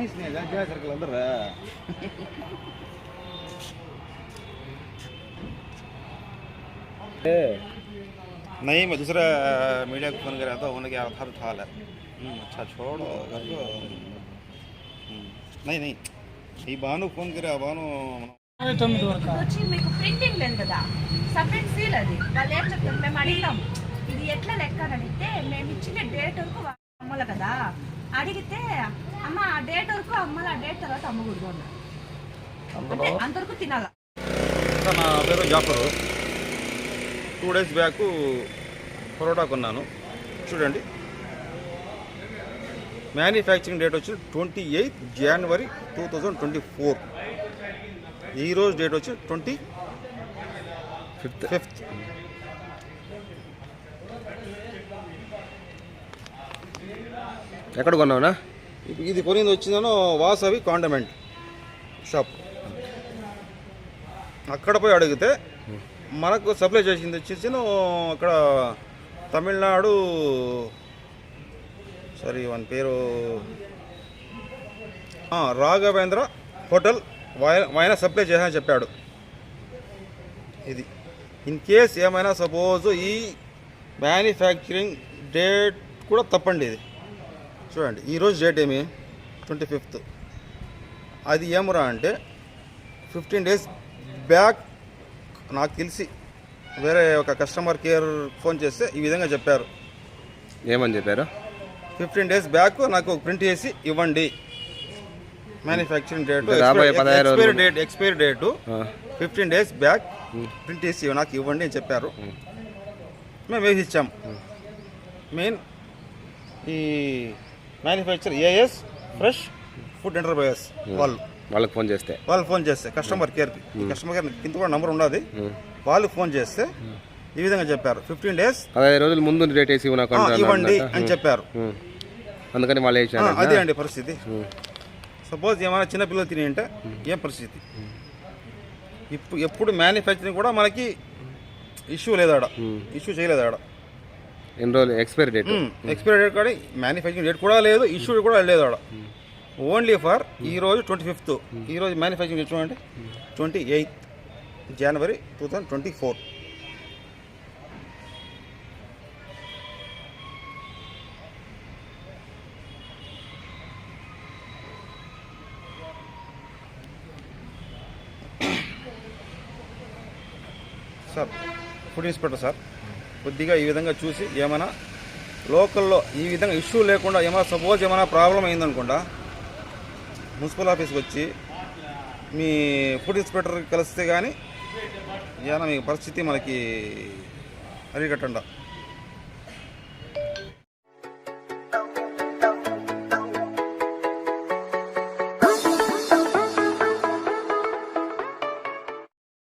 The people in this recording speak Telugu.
इसने जा जा सर्कल अंदर है नहीं मैं दूसरा मीडिया को फोन करा था उन्होंने क्या था था ला हम्म, अच्छा छोड़ो घर को हम्म, नहीं नहीं ఈ బాను ఫోన్ కరా బాను తొమ్మిది వరకు వచ్చి మీకు ప్రింటింగ్ లేదు కదా సపరేట్ సీల్ అది వాళ్ళు ఏం చెప్తారు మేము అడిగినాం ఇది ఎట్లా లెక్క అని అడిగితే మేము ఇచ్చిన డేట్ వరకు వా- అమ్మలు కదా అడిగితే అమ్మ ఆ డేట్ వరకు అమ్మలు ఆ డేట్ తర్వాత అమ్మకూడదు అన్నారు అంటే అంతవరకు తినాల. నా పేరు Jafar. Two days back parotta కొన్నాను. చూడండి. మ్యానుఫ్యాక్చరింగ్ డేట్ వచ్చి twenty eighth January two thousand twenty four ఈరోజు డేట్ వచ్చి ట్వంటీ ఫిఫ్త్ ఫిఫ్త్ ఎక్కడ కొన్నావునా? ఇది కొనింది వచ్చిందనో వాసవి కాండమెంట్ షాప్. అక్కడ పోయి అడిగితే మనకు సప్లై చేసింది వచ్చేసి అక్కడ తమిళనాడు సారీ వన్ పేరు రాఘవేంద్ర హోటల్ వై- ఆయన సప్లై చేశానని చెప్పాడు. ఇది. ఇన్ కేస్ ఏమైనా సపోజ్ ఈ మ్యానుఫ్యాక్చరింగ్ డేట్ కూడా తప్పండి ఇది. చూడండి ఈరోజు డేట్ ఏమి? ట్వంటీ ఫిఫ్త్ అది ఏమరా అంటే ఫిఫ్టీన్ డేస్ బ్యాక్ నాకు తెలిసి వేరే ఒక కస్టమర్ కేర్ ఫోన్ చేస్తే ఈ విధంగా చెప్పారు. ఏమని చెప్పారు? ఫిఫ్టీన్ డేస్ బ్యాక్ నాకు ప్రింట్ చేసి ఇవ్వండి. మ్యానుఫ్యాక్చరింగ్ డేట్ రాబోయే పదహారు రోజులు. Expiry date expiry date fifteen days back print చేసి నాకు ఇవ్వండి అని చెప్పారు. మేము వేసి ఇచ్చాం? మెయిన్ ఈ manufacture A S fresh food enterprises వాళ్ళు. వాళ్ళకి ఫోన్ చేస్తే. వాళ్ళు ఫోన్ చేస్తే కస్టమర్ కేర్కి కస్టమర్ కేర్ కింద కూడా నంబర్ ఉండదు. వాళ్ళు ఫోన్ చేస్తే ఈ విధంగా చెప్పారు. ఫిఫ్టీన్ డేస్ పదహైదు రోజులు ముందు డేట్ వేసి ఇవ్వండి. అని చెప్పారు. ఉం. అందుకని వాళ్ళు అదే అండి పరిస్థితి. సపోజ్ ఏమైనా చిన్న పిల్లలు తిని ఉంటే ఏం పరిస్థితి? ఇప్పుడు ఎప్పుడు మ్యానుఫ్యాక్చరింగ్ కూడా మనకి ఇష్యూ లేదు ఆడ ఇష్యూ చేయలేదు ఆడ ఎన్ని రోజులు ఎక్స్పైరీ డేట్ ఎక్స్పైరీ డేట్ కూడా మ్యానుఫ్యాక్చరింగ్ డేట్ కూడా లేదు ఇష్యూ కూడా లేదు ఆడ. ఓన్లీ ఫర్ ఈ రోజు ట్వంటీ ఫిఫ్త్ ఈ రోజు మ్యానుఫ్యాక్చరింగ్ చూడండి. Twenty eighth January two thousand twenty four sir food inspector sir. కొద్దిగా ఈ విధంగా చూసి ఏమైనా లోకల్లో ఈ విధంగా ఇష్యూ లేకుండా ఏమైనా సపోజ్ ఏమైనా ప్రాబ్లం అయిందనుకుండా మున్సిపల్ ఆఫీస్కి వచ్చి మీ ఫుడ్ ఇన్స్పెక్టర్ కలిస్తే కానీ ఏమైనా మీ పరిస్థితి మనకి అరికట్టండా.